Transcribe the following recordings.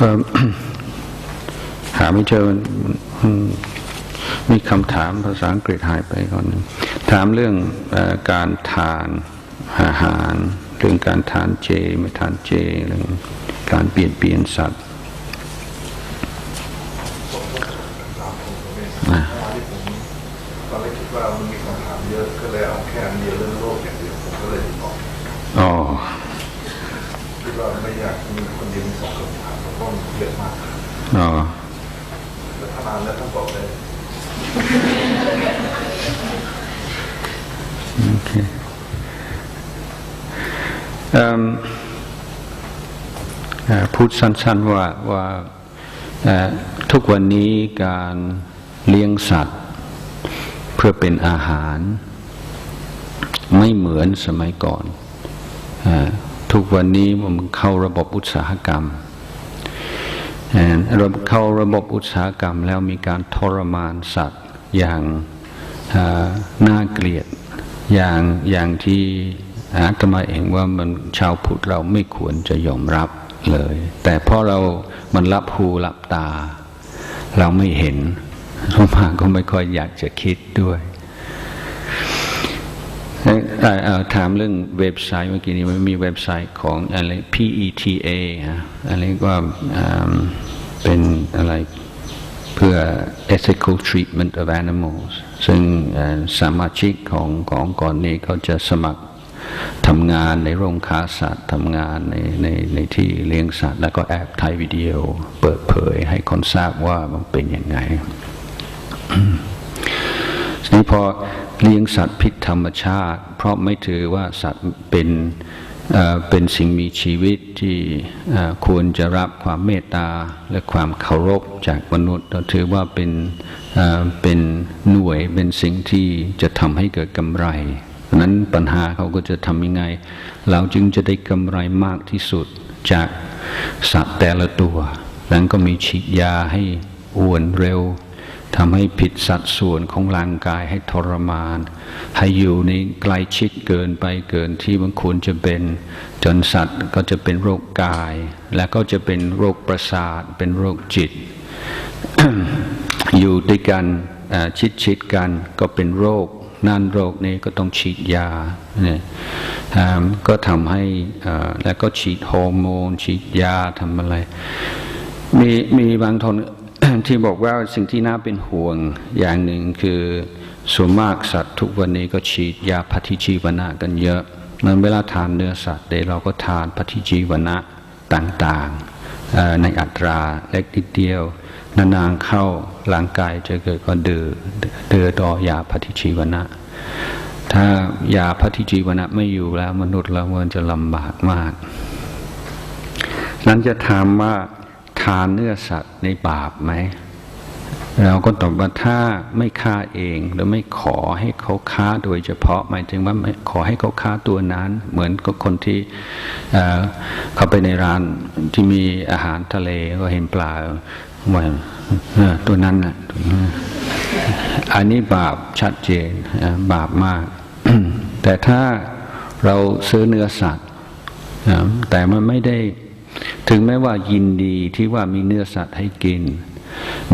เอิ่มหาไม่เจอมันมันมีคำถามภาษาอังกฤษหายไปก่อนหนึ่งถามเรื่องเออการทานอาหาร เรื่องการทานเจไม่ทานเจเรื่องการเปลี่ยนเปลี่ยนสัตว์อะตอนแรก คิดว่ามันมีคำถามเยอะก็เลยเอาแค่อันเดียวเรื่องโลกอย่างเดียวผมก็เลยบอกอ๋อคิดว่าไม่อยากมีคนเดียวมีสองคำถามเพราะว่ามันเยอะมากอ๋อแต่ถ้านานแล้วต้องบอกเลยโอเคเอิ่มเอ่อพูดสั้นๆว่าว่าเอ่อทุกวันนี้การเลี้ยงสัตว์ เพื่อเป็นอาหาร ไม่เหมือนสมัยก่อนเอ่อ ทุกวันนี้มันเข้าระบบอุตสาหกรรมเอ่อเราเข้าระบบอุตสาหกรรมแล้วมีการทรมานสัตว์อย่างน่าเกลียดอย่างอย่างที่อาตมาเองว่ามันชาวพุทธเราไม่ควรจะยอมรับเลย แต่เพราะเรามันรับหูรับตา เราไม่เห็นสมมาก็ไม่ค่อยอยากจะคิดด้วยเอ่อเอ่อเอ่อ ถามเรื่องเว็บไซต์เมื่อกี้นี้มันมีเว็บไซต์ของอะไร PETA ฮะอะไรว่าอ่าเป็นอะไรเพื่อ ethical treatment of animals ซึ่งสมาชิกของของก่อนนี้เขาจะสมัครทำงานในโรงค้าสัตว์ทำงานในในในที่เลี้ยงสัตว์ แล้วก็แอบถ่ายวิดีโอเปิดเผยให้คนทราบว่ามันเป็นยังไง นี้พอเลี้ยงสัตว์ผิดธรรมชาติ เพราะไม่ถือว่าสัตว์เป็นเป็นสิ่งมีชีวิตที่ควรจะรับความเมตตาและความเคารพจากมนุษย์เราถือว่าเป็นเป็นหน่วยเป็นสิ่งที่จะทำให้เกิดกำไรนั้นปัญหาเขาก็จะทำยังไง เราจึงจะได้กำไรมากที่สุดจากสัตว์แต่ละตัวแล้วก็มีฉีดยาให้อ้วนเร็ว ทำให้ผิดสัดส่วนของร่างกายให้ทรมาน ให้อยู่ในใกล้ชิดเกินไปเกินที่มันควรจะเป็น จนสัตว์ก็จะเป็นโรคกาย และก็จะเป็นโรคประสาท เป็นโรคจิต อยู่ด้วยกันชิดชิดกันก็เป็นโรค นั่นโรคนี้ก็ต้องฉีดยาเนี่ยก็ทำให้แล้วก็ฉีดฮอร์โมน ฉีดยาทำอะไรมีมีบางทน ที่บอกว่าสิ่งที่น่าเป็นห่วงอย่างหนึ่งคือส่วนมากสัตว์ทุกวันนี้ก็ฉีดยาปฏิชีวนะกันเยอะนั้นเวลาทานเนื้อสัตว์เดยวเราก็ทานปฏิชีวนะต่างๆในอัตราเล็กนิดเดียวนานๆเข้าร่างกายจะเกิดก็เดือเดือต่อยาปฏิชีวนะ ถ้ายาปฏิชีวนะไม่อยู่แล้วมนุษย์เรามันจะลำบากมาก นั้นจะถามว่า ทานเนื้อสัตว์ในบาปไหมเราก็ตอบว่าถ้าไม่ฆ่าเองหรือไม่ขอให้เขาฆ่าโดยเฉพาะ หมายถึงว่าขอให้เขาฆ่าตัวนั้น เหมือนกับคนที่เเขาไปในร้านที่มีอาหารทะเลก็เห็นปลาว่าตัวนั้นนะอันนี้บาปชัดเจนบาปมาก แต่ถ้าเราซื้อเนื้อสัตว์แต่มันไม่ได้ ถึงแม้ว่ายินดีที่ว่ามีเนื้อสัตว์ให้กิน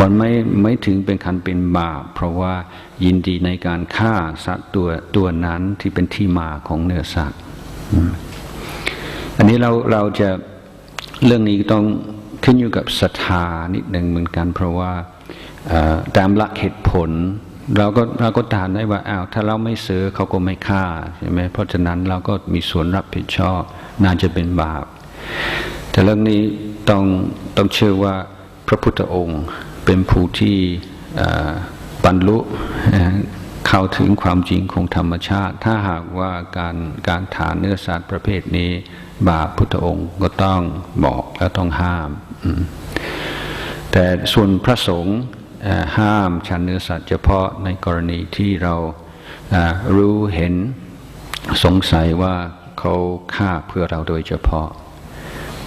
มันไม่ไม่ถึงเป็นคันเป็นบาปเพราะว่ายินดีในการฆ่าสัตว์ตัวตัวนั้นที่เป็นที่มาของเนื้อสัตว์ อันนี้เราเราจะเรื่องนี้ต้องขึ้นอยู่กับศรัทธานิดหนึ่งเหมือนกัน เพราะว่าตามหลักเหตุผล เราก็เราก็ตามได้ว่าอ้าวถ้าเราไม่ซื้อเขาก็ไม่ฆ่าใช่ไหมเพราะฉะนั้นเราก็มีส่วนรับผิดชอบน่าจะเป็นบาป แต่เรื่องนี้ต้องต้องเชื่อว่าพระพุทธองค์เป็นผู้ที่บรรลุเข้าถึงความจริงของธรรมชาติ ถ้าหากว่าการการทานเนื้อสัตว์ประเภทนี้ บาปพุทธองค์ก็ต้องบอกและต้องห้าม แต่ส่วนพระสงฆ์ห้ามฉันเนื้อสัตว์เฉพาะในกรณีที่เรารู้เห็นสงสัยว่าเขาฆ่าเพื่อเราโดยเฉพาะ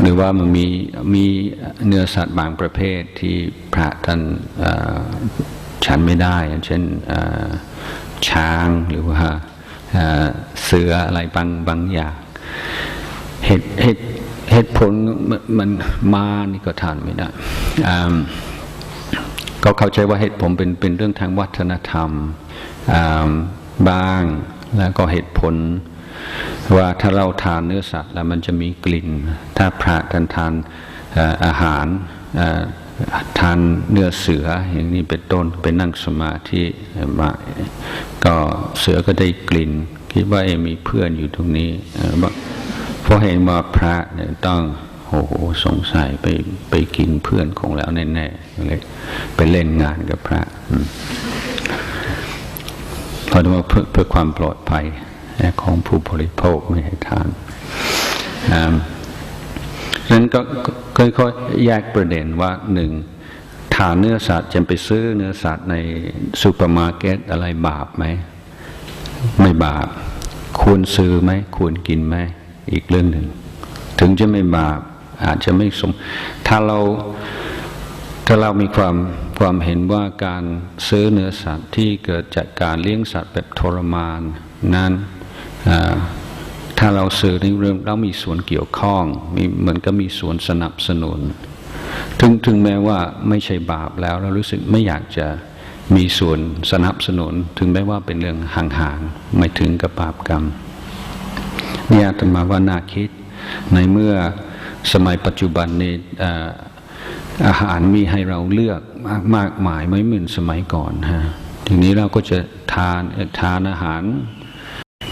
หรือว่ามันมีมีเนื้อสัตว์บางประเภทที่พระท่านฉันไม่ได้ เช่นช้างหรือว่าเสืออะไรบางบางอย่างเหตุเหตุเหตุผลมันมันมานี่ก็ทานไม่ได้ก็เข้าใจว่าเหตุผลเป็นเป็นเรื่องทางวัฒนธรรมบ้างแล้วก็เหตุผล ว่าถ้าเราทานเนื้อสัตว์แล้วมันจะมีกลิ่น ถ้าพระท่านทานอาหารทานเนื้อเสืออย่างนี้เป็นต้นเป็นนั่งสมาธิมาก็เสือก็ได้กลิ่น คิดว่าเอมีเพื่อนอยู่ตรงนี้เอ่อบอเพราะเห็นว่าพระเนี่ยต้องโอ้โหสงสัยไปไปกินเพื่อนของแล้วแน่ๆเลยไปเล่นงานกับพระเพราะว่าเพื่อเพื่อความปลอดภัย ของผู้บริโภคไม่ให้ทานอ่าฉะนั้นก็ค่อยๆแยกประเด็นว่าหนึ่งทานเนื้อสัตว์จะไปซื้อเนื้อสัตว์ในซูเปอร์มาร์เก็ตอะไรบาปไหม ไม่บาป ควรซื้อไหม ควรกินไหม อีกเรื่องหนึ่ง ถึงจะไม่บาป อาจจะไม่สม ถ้าเราถ้าเรามีความความเห็นว่าการซื้อเนื้อสัตว์ที่เกิดจากการเลี้ยงสัตว์แบบทรมานนั้น ถ้าเราซื้อในเรื่องเรามีส่วนเกี่ยวข้องมีเหมือนก็มีส่วนสนับสนุน ถึงถึงแม้ว่าไม่ใช่บาปแล้วเรารู้สึกไม่อยากจะมีส่วนสนับสนุน ถึงแม้ว่าเป็นเรื่องห่างๆไม่ถึงกับบาปกรรมเนี่ยอาตมาว่าน่าคิดในเมื่อสมัยปัจจุบันนี้อาหารมีให้เราเลือกมากมากมายไม่เหมือนสมัยก่อนฮะทีนี้เราก็จะทานทานอาหาร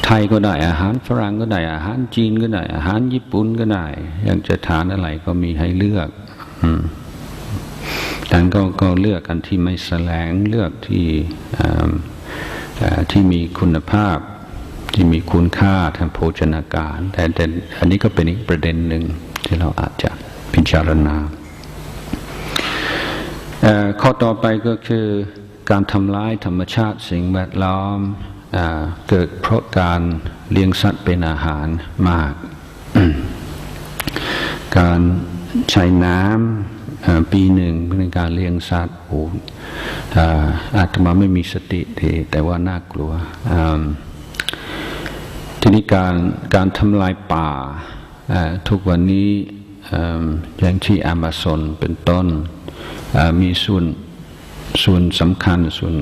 ไทยก็ได้ อาหารฝรั่งก็ได้ อาหารจีนก็ได้ อาหารญี่ปุ่นก็ได้ อยากจะทานอะไรก็มีให้เลือกอืมดังนั้นก็ก็เลือกกันที่ไม่แสลงเลือกที่ที่มีคุณภาพที่มีคุณค่าทางโภชนาการ แต่แต่อันนี้ก็เป็นอีกประเด็นหนึ่งที่เราอาจจะพิจารณาข้อต่อไปก็คือการทำลายธรรมชาติสิ่งแวดล้อม เกิดเพราะการเลี้ยงสัตว์เป็นอาหารมาก การใช้น้ำปีหนึ่งเป็นการเลี้ยงสัตว์โอ้อาตมาไม่มีสติดีแต่ว่าน่ากลัวทีนี้การการทำลายป่าทุกวันนี้อย่างที่อเมซอนเป็นต้นมีส่วนส่วนสำคัญส่วน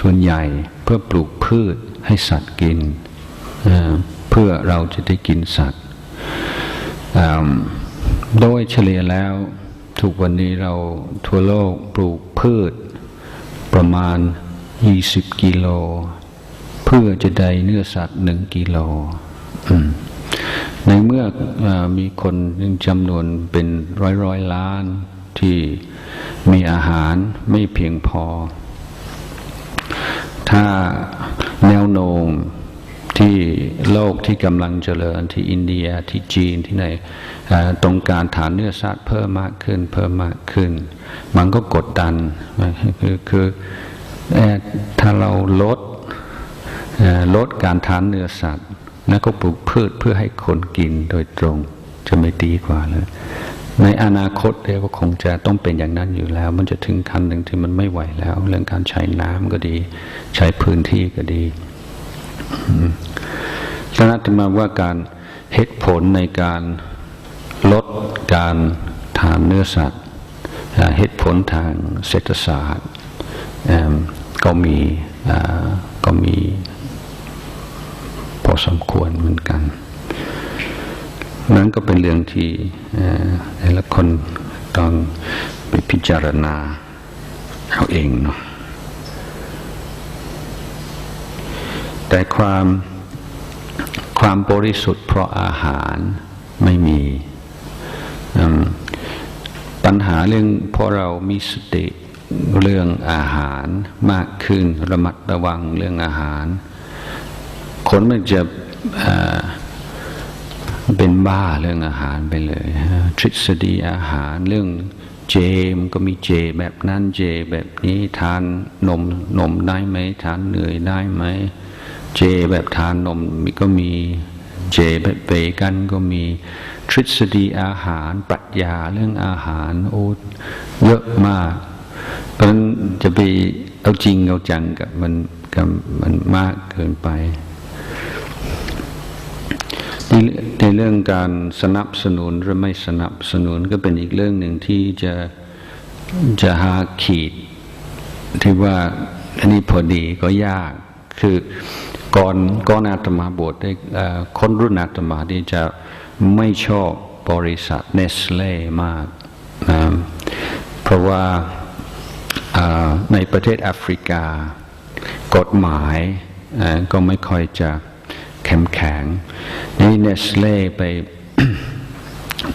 ส่วนใหญ่เพื่อปลูกพืช ให้สัตว์กินเพื่อเราจะได้กินสัตว์โดยเฉลี่ยแล้วทุกวันนี้เราทั่วโลกปลูกพืชประมาณ 20 กิโล เพื่อจะได้เนื้อสัตว์หนึ่งกิโลในเมื่ออมีคนจำนวนเป็นร้อยร้อยล้านที่มีอาหารไม่เพียงพอ ถ้า แนวโน้มที่โลกที่กำลังเจริญที่อินเดียที่จีนที่ไหนเอ่อตรงการฐานเนื้อสัตว์เพิ่มมากขึ้นเพิ่มมากขึ้น มันก็กดดันคือคือถ้าเราลดลดการทานเนื้อสัตว์ แล้วก็ปลูกพืชเพื่อให้คนกินโดยตรงจะไม่ดีกว่าเลย ในอนาคตเดี๋ยวก็คงจะต้องเป็นอย่างนั้นอยู่แล้ว มันจะถึงขั้นหนึ่งที่มันไม่ไหวแล้ว เรื่องการใช้น้ำก็ดี ใช้พื้นที่ก็ดีฉะนั้นถึงมาว่าการเหตุผลในการลดการทานเนื้อสัตว์เหตุผลทางเศรษฐศาสตร์ก็มีก็มีพอสมควรเหมือนกัน นั้นก็เป็นเรื่องที่แต่ละคนต้องไปพิจารณาเอาเองเนาะแต่ความความบริสุทธิ์เพราะอาหารไม่มีปัญหาเรื่องเพราะเรามีสติเรื่องอาหารมากขึ้นระมัดระวังเรื่องอาหาร คนมันจะ บ้าเรื่องอาหารไปเลยทฤษฎีอาหารเรื่องเจมก็มีเจแบบนั้นเจแบบนี้ทานนมนมได้ไหมทานเนยได้ไหมเจแบบทานนมมีก็มีเจแบบเบกันก็มีทฤษฎีอาหารปรัชญาเรื่องอาหารโอ้เยอะมาก เพราะฉะนั้นจะไปเอาจริงเอาจังกับมันกับมันมากเกินไป ในในเรื่องการสนับสนุนหรือไม่สนับสนุนก็เป็นอีกเรื่องหนึ่งที่จะจะหาขีด ที่ว่าอันนี้พอดีก็ยาก คือก่อนก่อนอาตมาบวชได้คนรุ่นอาตมาที่จะไม่ชอบบริษัทเนสเล่มากนะเพราะว่าในประเทศแอฟริกา กฎหมายก็ไม่ค่อยจะ เข้มแข็งนี่เนสเล่ไป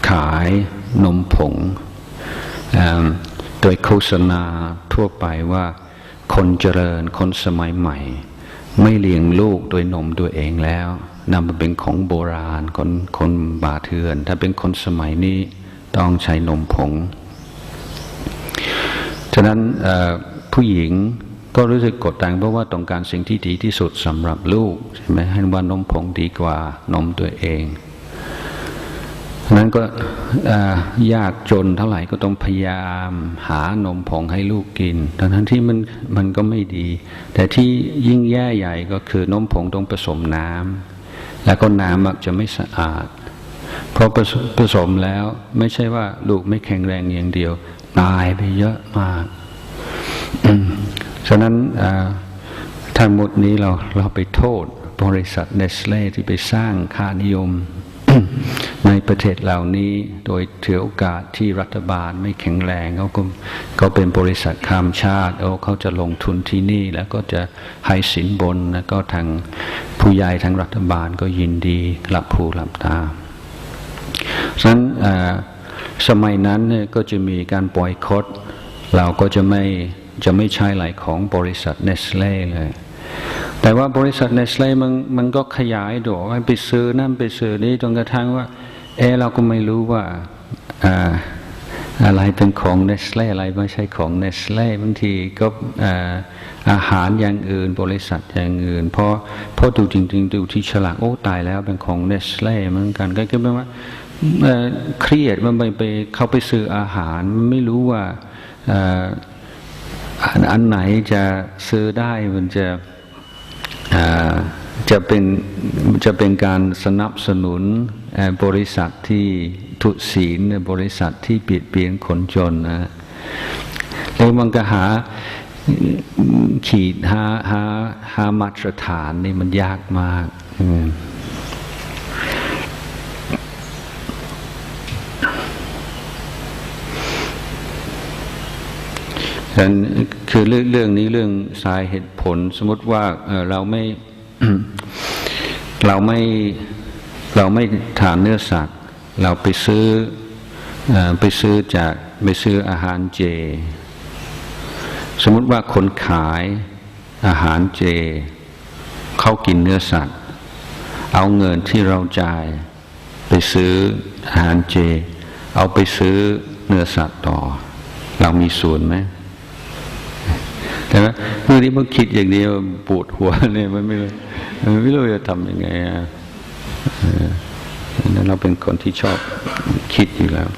ขายนมผงโดยโฆษณาทั่วไปว่าคนเจริญคนสมัยใหม่ ไม่เลี้ยงลูกโดยนมตัวเองแล้วนำมาเป็นของโบราณคนคนบาเทือน ถ้าเป็นคนสมัยนี้ต้องใช้นมผง ฉะนั้นผู้หญิง ก็รู้สึกกดดันเพราะว่าต้องการสิ่งที่ดีที่สุดสำหรับลูกใช่ไหมให้ว่านมผงดีกว่านมตัวเองนั้นก็ยากจนเท่าไหร่ก็ต้องพยายามหานมผงให้ลูกกิน ทั้งทั้งที่มันมันก็ไม่ดี แต่ที่ยิ่งแย่ใหญ่ก็คือนมผงต้องผสมน้ำแล้วก็น้ำมักจะไม่สะอาด เพราะผสมแล้วไม่ใช่ว่าลูกไม่แข็งแรงอย่างเดียว ตายไปเยอะมาก ฉะนั้นอ่าทั้งหมดนี้เราเราไปโทษบริษัทเนสเล่ที่ไปสร้างค่านิยม ในประเทศเหล่านี้โดยถือโอกาสที่รัฐบาลไม่แข็งแรงเขาก็เขาเป็นบริษัทข้ามชาติโอ้เขาจะลงทุนที่นี่แล้วก็จะให้สินบนแล้วก็ทางผู้ใหญ่ทางรัฐบาลก็ยินดีรับผู้รับตาฉะนั้นสมัยนั้นก็จะมีการปล่อยคดเราก็จะไม่ จะไม่ใช้ไหลของบริษัทเนสเล่เลย แต่ว่าบริษัทเนสเล่มันมันก็ขยายดอกไปซื้อนั่นไปซื้อนี่จนกระทั่งว่า เออเราก็ไม่รู้ว่าอะไรเป็นของเนสเล่อะไรไม่ใช่ของเนสเล่บางทีก็อาหารอย่างอื่น บริษัทอย่างอื่นเพราะเพราะดูจริง ๆ ดูที่ฉลากโอ้ตายแล้วเป็นของเนสเล่เหมือนกันก็คือแปลว่าเครียดมันไปไปเข้าไปซื้ออาหารไม่รู้ว่า อันไหนจะซื้อได้มันจะจะเป็นจะเป็นการสนับสนุนบริษัทที่ทุศีลบริษัทที่เบียดเบียนคนจนนะแล้วมันก็หาขีดหาหาหามาตรฐานนี่มันยากมาก อืม ฉะนั้นคือเรื่องเรื่องนี้เรื่องสายเหตุผล สมมติว่าเราไม่เราไม่เราไม่ทานเนื้อสัตว์ เราไปซื้ออไปซื้อจากไปซื้ออาหารเจ สมมติว่าคนขายอาหารเจ เขากินเนื้อสัตว์ เอาเงินที่เราจ่าย ไปซื้ออาหารเจ เอาไปซื้อเนื้อสัตว์ต่อ เรามีส่วนไหม ช่ไหมเมื่อนี้มันคิดอย่างนี้ปวดหัวเนี่ยมันไม่รู้ไม่รู้จะทำยังไงอะเออนั้นเราเป็นคนที่ชอบคิดอยู่แล้ว